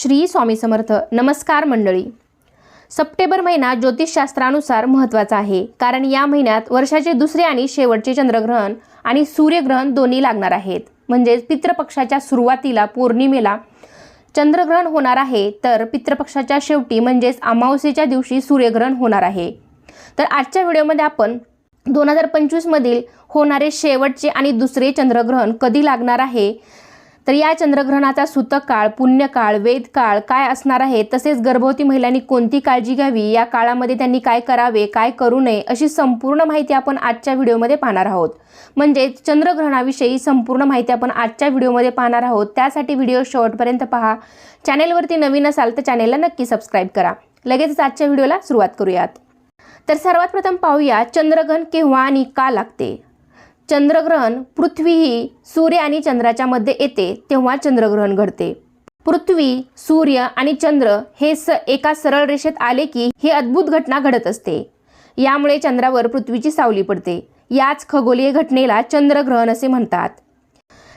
श्री स्वामी समर्थ. नमस्कार मंडळी. सप्टेंबर महिना ज्योतिषशास्त्रानुसार महत्त्वाचा आहे. कारण या महिन्यात वर्षाचे दुसरे आणि शेवटचे चंद्रग्रहण आणि सूर्यग्रहण दोन्ही लागणार आहेत. म्हणजेच पितृपक्षाच्या सुरुवातीला पौर्णिमेला चंद्रग्रहण होणार आहे. तर पितृपक्षाच्या शेवटी म्हणजेच अमावस्येच्या दिवशी सूर्यग्रहण होणार आहे. तर आजच्या व्हिडिओमध्ये आपण दोन हजार पंचवीसमधील होणारे शेवटचे आणि दुसरे चंद्रग्रहण कधी लागणार आहे? तर या चंद्रग्रहणाचा सूतक काळ पुण्यकाळ वेदकाळ काय असणार आहे? तसेच गर्भवती महिलांनी कोणती काळजी घ्यावी? या काळामध्ये त्यांनी काय करावे काय करू नये? अशी संपूर्ण माहिती आपण आजच्या व्हिडिओमध्ये पाहणार आहोत. म्हणजेच चंद्रग्रहणाविषयी संपूर्ण माहिती आपण आजच्या व्हिडिओमध्ये पाहणार आहोत. त्यासाठी व्हिडिओ शेवटपर्यंत पहा. चॅनेलवरती नवीन असाल तर चॅनेलला नक्की सबस्क्राईब करा. लगेचच आजच्या व्हिडिओला सुरुवात करूयात. तर सर्वात प्रथम पाहूया चंद्रग्रहण केव्हा आणि का लागते? चंद्रग्रहण पृथ्वी ही सूर्य आणि चंद्राच्या मध्ये येते तेव्हा चंद्रग्रहण घडते. पृथ्वी सूर्य आणि चंद्र हे स एका सरळ रेषेत आले की ही अद्भुत घटना घडत असते. यामुळे चंद्रावर पृथ्वीची सावली पडते. याच खगोलीय घटनेला चंद्रग्रहण असे म्हणतात.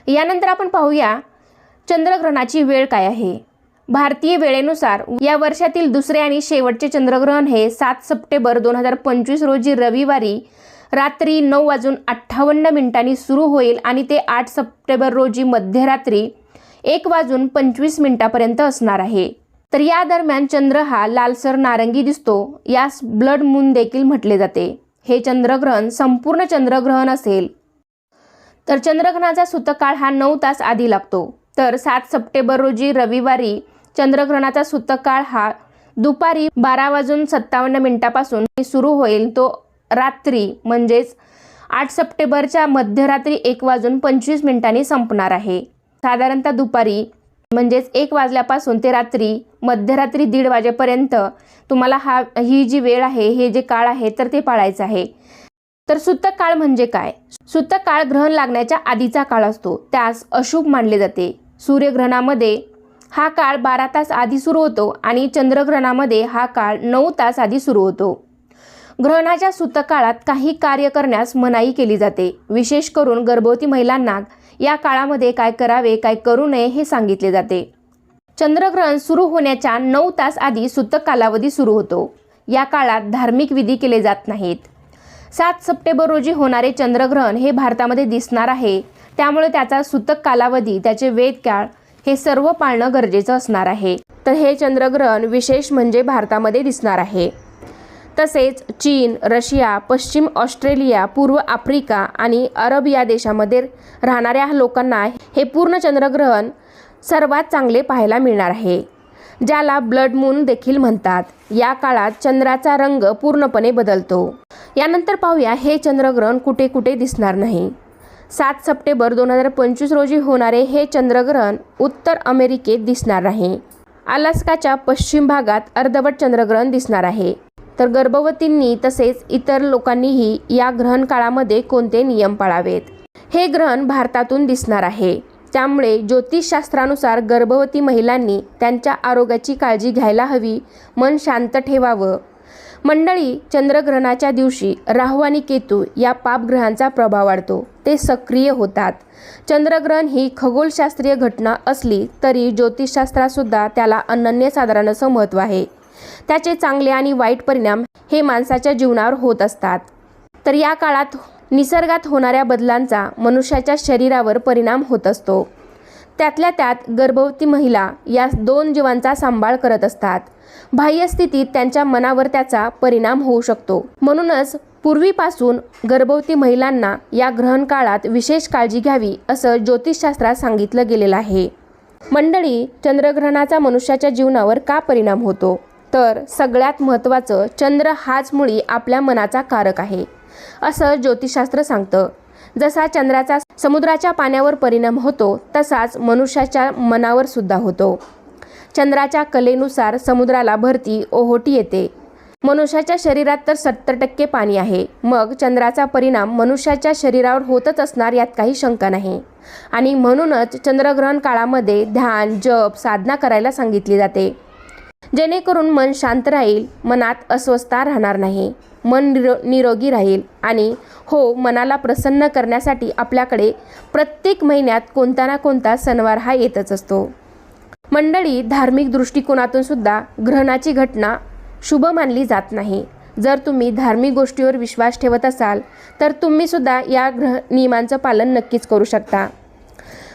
यानंतर आपण पाहूया चंद्रग्रहणाची वेळ काय आहे. भारतीय वेळेनुसार या वर्षातील दुसरे आणि शेवटचे चंद्रग्रहण हे सात सप्टेंबर दोन हजार पंचवीस रोजी रविवारी रात्री नऊ वाजून अठ्ठावन्न मिनिटांनी सुरू होईल आणि ते आठ सप्टेंबर रोजी मध्यरात्री एक वाजून पंचवीस मिनिटापर्यंत असणार आहे. तर या दरम्यान चंद्र हा लालसर नारंगी दिसतो. यास ब्लड मून देखील म्हटले जाते. हे चंद्रग्रहण संपूर्ण चंद्रग्रहण असेल. तर चंद्रग्रहणाचा सूतकाळ हा नऊ तास आधी लागतो. तर सात सप्टेंबर रोजी रविवारी चंद्रग्रहणाचा सूतकाळ हा दुपारी बारा वाजून सत्तावन्न मिनिटापासून सुरू होईल. तो रात्री म्हणजेच आठ सप्टेंबरच्या मध्यरात्री एक वाजून पंचवीस मिनिटांनी संपणार आहे. साधारणतः दुपारी म्हणजेच एक वाजल्यापासून ते रात्री मध्यरात्री दीड वाजेपर्यंत तुम्हाला हा ही जी वेळ आहे हे जे काळ आहे तर ते पाळायचं आहे. तर सुतक काळ म्हणजे काय? सुतक काळ ग्रहण लागण्याच्या आधीचा काळ असतो. त्यास अशुभ मानले जाते. सूर्यग्रहणामध्ये हा काळ बारा तास आधी सुरू होतो आणि चंद्रग्रहणामध्ये हा काळ नऊ तास आधी सुरू होतो. ग्रहणाच्या सूतकाळात काही कार्य करण्यास मनाई केली जाते. विशेष करून गर्भवती महिलांना या काळामध्ये काय करावे काय करू नये हे सांगितले जाते. चंद्रग्रहण सुरू होण्याच्या नऊ तास आधी सूतक कालावधी सुरू होतो. या काळात धार्मिक विधी केले जात नाहीत. सात सप्टेंबर रोजी होणारे चंद्रग्रहण हे भारतामध्ये दिसणार आहे. त्यामुळे त्याचा सूतक कालावधी त्याचे वेदकाळ हे सर्व पाळणं गरजेचं असणार आहे. तर हे चंद्रग्रहण विशेष म्हणजे भारतामध्ये दिसणार आहे. तसेच चीन रशिया पश्चिम ऑस्ट्रेलिया पूर्व आफ्रिका आणि अरब या देशामध्ये राहणाऱ्या लोकांना हे पूर्ण चंद्रग्रहण सर्वात चांगले पाहायला मिळणार आहे ज्याला ब्लड मून देखील म्हणतात. या काळात चंद्राचा रंग पूर्णपणे बदलतो. यानंतर पाहूया हे चंद्रग्रहण कुठे कुठे दिसणार नाही. सात सप्टेंबर दोन हजार पंचवीस रोजी होणारे हे चंद्रग्रहण उत्तर अमेरिकेत दिसणार आहे. अलास्काच्या पश्चिम भागात अर्धवट चंद्रग्रहण दिसणार आहे. तर गर्भवतींनी तसेच इतर लोकांनीही या ग्रहण काळामध्ये कोणते नियम पाळावेत? हे ग्रहण भारतातून दिसणार आहे. त्यामुळे ज्योतिषशास्त्रानुसार गर्भवती महिलांनी त्यांच्या आरोग्याची काळजी घ्यायला हवी मन शांत ठेवावं. मंडळी चंद्रग्रहणाच्या दिवशी राहू आणि केतू या पापग्रहांचा प्रभाव वाढतो. ते सक्रिय होतात. चंद्रग्रहण ही खगोलशास्त्रीय घटना असली तरी ज्योतिषशास्त्रातसुद्धा त्याला अनन्यसाधारण असं महत्त्व आहे. त्याचे चांगले आणि वाईट परिणाम हे माणसाच्या जीवनावर होत असतात. तर या काळात निसर्गात होणाऱ्या बदलांचा मनुष्याच्या शरीरावर परिणाम होत असतो. त्यातल्या त्यात गर्भवती महिला या दोन जीवांचा सांभाळ करत असतात. बाह्य स्थितीत त्यांच्या मनावर त्याचा परिणाम होऊ शकतो. म्हणूनच पूर्वीपासून गर्भवती महिलांना या ग्रहण काळात विशेष काळजी घ्यावी असं ज्योतिषशास्त्रात सांगितलं गेलेलं आहे. मंडळी चंद्रग्रहणाचा मनुष्याच्या जीवनावर का परिणाम होतो? तर सगळ्यात महत्त्वाचं चंद्र हाच मुळी आपल्या मनाचा कारक आहे. असं ज्योतिषशास्त्र सांगतं. जसा चंद्राचा समुद्राच्या पाण्यावर परिणाम होतो तसाच मनुष्याच्या मनावर सुद्धा होतो. चंद्राच्या कलेनुसार समुद्राला भरती ओहोटी येते. मनुष्याच्या शरीरात तर सत्तर टक्के पाणी आहे. मग चंद्राचा परिणाम मनुष्याच्या शरीरावर होतच असणार यात काही शंका नाही. आणि म्हणूनच चंद्रग्रहण काळामध्ये ध्यान जप साधना करायला सांगितली जाते. जेणेकरून मन शांत राहील मनात अस्वस्थता राहणार नाही. मन निरो निरोगी राहील आणि हो मनाला प्रसन्न करण्यासाठी आपल्याकडे प्रत्येक महिन्यात कोणता ना कोणता सणवार हा येतच असतो. मंडळी धार्मिक दृष्टिकोनातून सुद्धा ग्रहणाची घटना शुभ मानली जात नाही. जर तुम्ही धार्मिक गोष्टीवर विश्वास ठेवत असाल तर तुम्ही सुद्धा या ग्रह नियमांचं पालन नक्कीच करू शकता.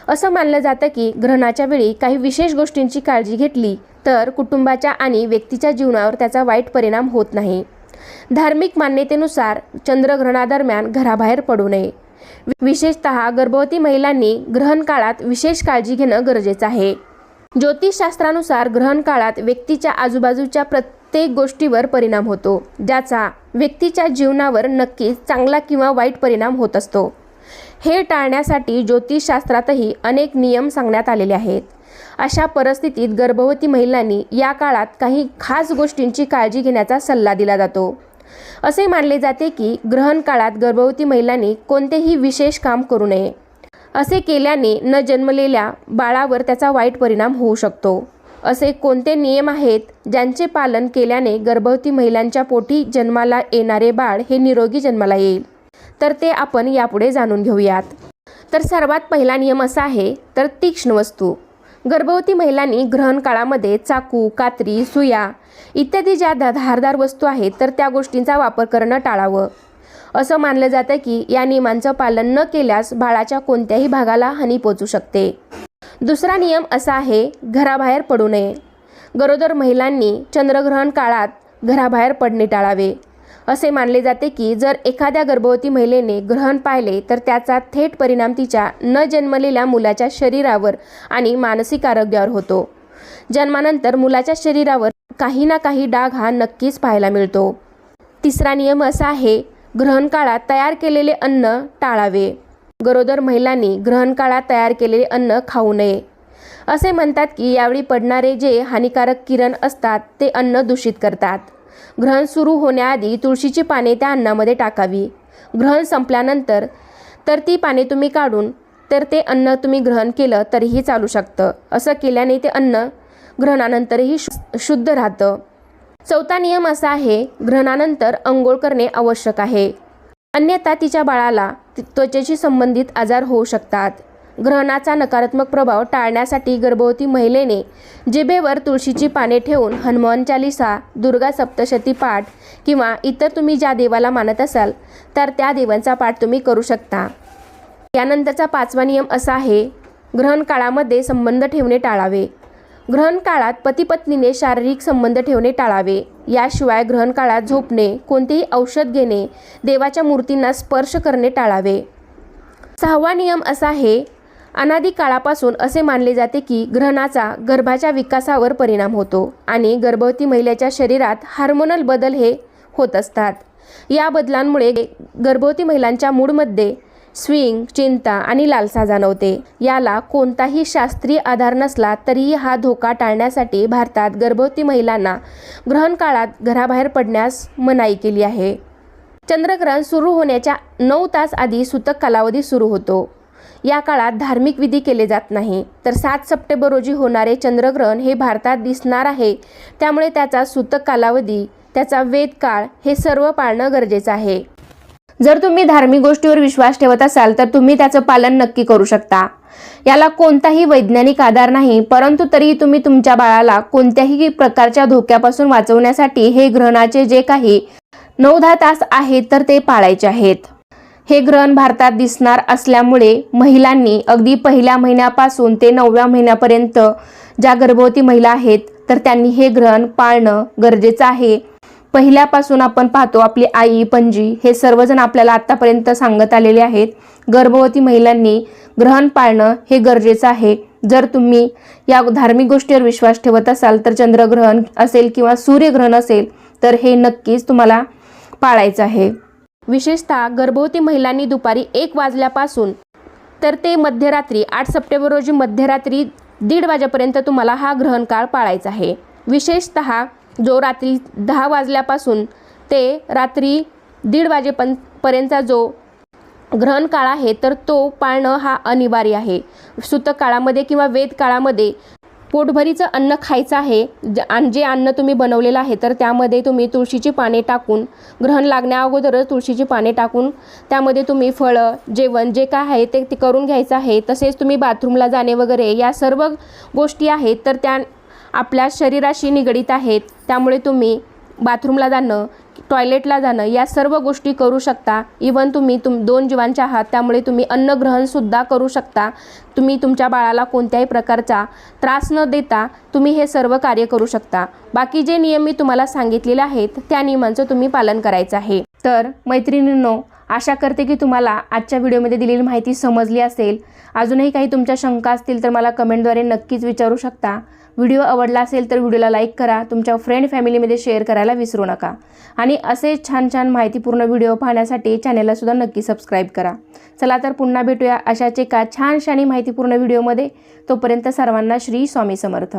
असं मानलं जातं की ग्रहणाच्या वेळी काही विशेष गोष्टींची काळजी घेतली तर कुटुंबाच्या आणि व्यक्तीच्या जीवनावर त्याचा वाईट परिणाम होत नाही. धार्मिक मान्यतेनुसार चंद्रग्रहणादरम्यान घराबाहेर पडू नये. विशेषत गर्भवती महिलांनी ग्रहण काळात विशेष काळजी घेणं गरजेचं आहे. ज्योतिषशास्त्रानुसार ग्रहण काळात व्यक्तीच्या आजूबाजूच्या प्रत्येक गोष्टीवर परिणाम होतो ज्याचा व्यक्तीच्या जीवनावर नक्कीच चांगला किंवा वाईट परिणाम होत असतो. हे टाळण्यासाठी ज्योतिषशास्त्रातही अनेक नियम सांगण्यात आलेले आहेत. अशा परिस्थितीत गर्भवती महिलांनी या काळात काही खास गोष्टींची काळजी घेण्याचा सल्ला दिला जातो. असे मानले जाते की ग्रहण काळात गर्भवती महिलांनी कोणतेही विशेष काम करू नये. असे केल्याने न जन्मलेल्या बाळावर त्याचा वाईट परिणाम होऊ शकतो. असे कोणते नियम आहेत ज्यांचे पालन केल्याने गर्भवती महिलांच्या पोटी जन्माला येणारे बाळ हे निरोगी जन्माला येईल? तर ते आपण यापुढे जाणून घेऊयात. तर सर्वात पहिला नियम असा आहे तर तीक्ष्ण वस्तू. गर्भवती महिलांनी ग्रहण काळामध्ये चाकू कात्री सुया इत्यादी ज्या धारदार वस्तू आहेत तर त्या गोष्टींचा वापर करणं टाळावं. असं मानलं जातं की या नियमांचं पालन न केल्यास बाळाच्या कोणत्याही भागाला हानी पोचू शकते. दुसरा नियम असा आहे घराबाहेर पडू नये. गरोदर महिलांनी चंद्रग्रहण काळात घराबाहेर पडणे टाळावे. असे मानले जाते की जर एखाद्या गर्भवती महिलेने ग्रहण पाहिले तर त्याचा थेट परिणाम तिच्या न जन्मलेल्या मुलाच्या शरीरावर आणि मानसिक आरोग्यावर होतो. जन्मानंतर मुलाच्या शरीरावर काही ना काही डाग हा नक्कीच पाहायला मिळतो. तिसरा नियम असा आहे ग्रहण काळात तयार केलेले अन्न टाळावे. गरोदर महिलांनी ग्रहण काळात तयार केलेले अन्न खाऊ नये. असे म्हणतात की यावेळी पडणारे जे हानिकारक किरण असतात ते अन्न दूषित करतात. ग्रहण सुरू होण्याआधी तुळशीची पाने त्या अन्नामध्ये टाकावी. ग्रहण संपल्यानंतर तर ती पाने तुम्ही काढून तर ते अन्न तुम्ही ग्रहण केलं तरीही चालू शकतं. असं केल्याने ते अन्न ग्रहणानंतरही शु शुद्ध राहतं. चौथा नियम असा आहे ग्रहणानंतर अंघोळ करणे आवश्यक आहे. अन्यथा तिच्या बाळाला त्वचेशी संबंधित आजार होऊ शकतात. ग्रहणाचा नकारात्मक प्रभाव टाळण्यासाठी गर्भवती महिलेने जिभेवर तुळशीची पाने ठेवून हनुमान चालिसा दुर्गा सप्तशती पाठ किंवा इतर तुम्ही ज्या देवाला मानत असाल तर त्या देवांचा पाठ तुम्ही करू शकता. यानंतरचा पाचवा नियम असा आहे ग्रहण काळामध्ये संबंध ठेवणे टाळावे. ग्रहण काळात पतीपत्नीने शारीरिक संबंध ठेवणे टाळावे. याशिवाय ग्रहण काळात झोपणे कोणतेही औषध घेणे देवाच्या मूर्तींना स्पर्श करणे टाळावे. सहावा नियम असा आहे अनादी काळापासून असे मानले जाते की ग्रहणाचा गर्भाच्या विकासावर परिणाम होतो आणि गर्भवती महिलेच्या शरीरात हार्मोनल बदल हे होत असतात. या बदलांमुळे गर्भवती महिलांच्या मूडमध्ये स्विंग चिंता आणि लालसा जाणवते. याला कोणताही शास्त्रीय आधार नसला तरीही हा धोका टाळण्यासाठी भारतात गर्भवती महिलांना ग्रहण काळात घराबाहेर पडण्यास मनाई केली आहे. चंद्रग्रहण सुरू होण्याच्या नऊ तास आधी सूतक कालावधी सुरू होतो. या काळात धार्मिक विधी केले जात नाही. तर सात सप्टेंबर रोजी होणारे चंद्रग्रहण हे भारतात दिसणार आहे. त्यामुळे त्याचा सूतक कालावधी त्याचा वेद काळ हे सर्व पाळणं गरजेचं आहे. जर तुम्ही धार्मिक गोष्टीवर विश्वास ठेवत असाल तर तुम्ही त्याचं पालन नक्की करू शकता. याला कोणताही वैज्ञानिक आधार नाही परंतु तरीही तुम्ही तुमच्या बाळाला कोणत्याही प्रकारच्या धोक्यापासून वाचवण्यासाठी हे ग्रहणाचे जे काही नऊ दहा तास आहेत तर ते पाळायचे आहेत. हे ग्रहण भारतात दिसणार असल्यामुळे महिलांनी अगदी पहिल्या महिन्यापासून ते नवव्या महिन्यापर्यंत ज्या गर्भवती महिला आहेत तर त्यांनी हे ग्रहण पाळणं गरजेचं आहे. पहिल्यापासून आपण पाहतो आपली आई पणजी हे सर्वजण आपल्याला आत्तापर्यंत सांगत आलेले आहेत. गर्भवती महिलांनी ग्रहण पाळणं हे गरजेचं आहे. जर तुम्ही या धार्मिक गोष्टीवर विश्वास ठेवत असाल तर चंद्रग्रहण असेल किंवा सूर्यग्रहण असेल तर हे नक्कीच तुम्हाला पाळायचं आहे. विशेषतः गर्भवती महिलांनी दुपारी एक वाजल्यापासून. तर ते मध्यरात्री आठ सप्टेंबर रोजी मध्यरात्री दीड वाजेपर्यंत तुम्हाला हा ग्रहण काळ पाळायचा आहे. विशेषत जो रात्री दहा वाजल्यापासून ते रात्री दीड वाजेपन पर्यंतचा जो ग्रहण काळ आहे तर तो पाळणं हा अनिवार्य आहे. सूतक काळामध्ये किंवा वेद काळामध्ये पोटभरीचं अन्न खायचं आहे ज आणि जे अन्न तुम्ही बनवलेलं आहे तर त्यामध्ये तुम्ही तुळशीची पाने टाकून ग्रहण लागण्या अगोदरच तुळशीची पाने टाकून त्यामध्ये तुम्ही फळं जेवण जे काय आहे ते ते करून घ्यायचं आहे. तसेच तुम्ही बाथरूमला जाणे वगैरे या सर्व गोष्टी आहेत तर त्या आपल्या शरीराशी निगडीत आहेत. त्यामुळे तुम्ही बाथरूमला जाणं टॉयलेटला जाणं या सर्व गोष्टी करू शकता. इवन तुम्ही तुम दोन जीवांच्या आहात त्यामुळे तुम्ही अन्नग्रहणसुद्धा करू शकता. तुम्ही तुमच्या बाळाला कोणत्याही प्रकारचा त्रास न देता तुम्ही हे सर्व कार्य करू शकता. बाकी जे नियम मी तुम्हाला सांगितलेले आहेत त्या नियमांचं तुम्ही पालन करायचं आहे. तर मैत्रिणींनो आशा करते की तुम्हाला आजच्या व्हिडिओमध्ये दिलेली माहिती समजली असेल. अजूनही काही तुमच्या शंका असतील तर मला कमेंटद्वारे नक्कीच विचारू शकता. व्हिडिओ आवडला असेल तर व्हिडिओला लाईक करा तुमच्या फ्रेंड फॅमिलीमध्ये शेअर करायला विसरू नका. आणि असे छान छान माहितीपूर्ण व्हिडिओ पाहण्यासाठी चॅनेललासुद्धा नक्की सबस्क्राईब करा. चला तर पुन्हा भेटूया अशाच एका छानशा माहितीपूर्ण व्हिडिओमध्ये. तोपर्यंत सर्वांना श्री स्वामी समर्थ.